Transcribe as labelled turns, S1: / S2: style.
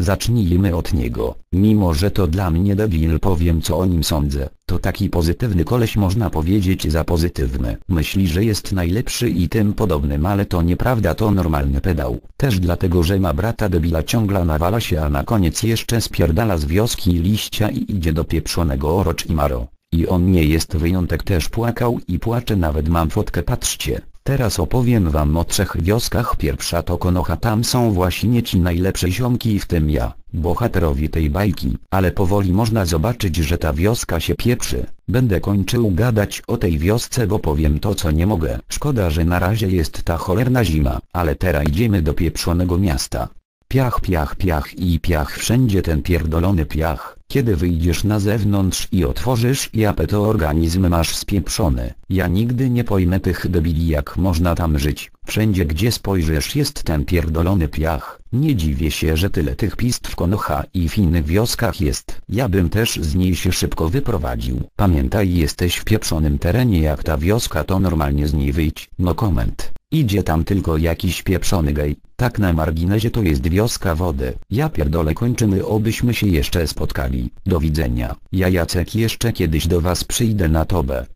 S1: Zacznijmy od niego. Mimo że to dla mnie debil powiem co o nim sądzę. To taki pozytywny koleś można powiedzieć za pozytywny. Myśli że jest najlepszy i tym podobnym ale to nieprawda to normalny pedał. Też dlatego że ma brata debila ciągle nawala się a na koniec jeszcze spierdala z wioski liścia i idzie do pieprzonego Orocz i Maro. I on nie jest wyjątek też płakał i płacze nawet mam fotkę patrzcie. Teraz opowiem wam o trzech wioskach pierwsza to Konoha tam są właśnie ci najlepsze ziomki w tym ja, bohaterowi tej bajki, ale powoli można zobaczyć że ta wioska się pieprzy. Będę kończył gadać o tej wiosce bo powiem to co nie mogę. Szkoda że na razie jest ta cholerna zima, ale teraz idziemy do pieprzonego miasta. Piach piach piach i piach wszędzie ten pierdolony piach. Kiedy wyjdziesz na zewnątrz i otworzysz japę to organizm masz spieprzony. Ja nigdy nie pojmę tych debili jak można tam żyć. Wszędzie gdzie spojrzysz jest ten pierdolony piach. Nie dziwię się że tyle tych pist w Konoha i w innych wioskach jest. Ja bym też z niej się szybko wyprowadził. Pamiętaj jesteś w pieprzonym terenie jak ta wioska to normalnie z niej wyjdź. No koment. Idzie tam tylko jakiś pieprzony gej. Tak na marginezie to jest wioska wody. Ja pierdolę kończymy obyśmy się jeszcze spotkali. Do widzenia. Ja Jacek jeszcze kiedyś do was przyjdę na tobę.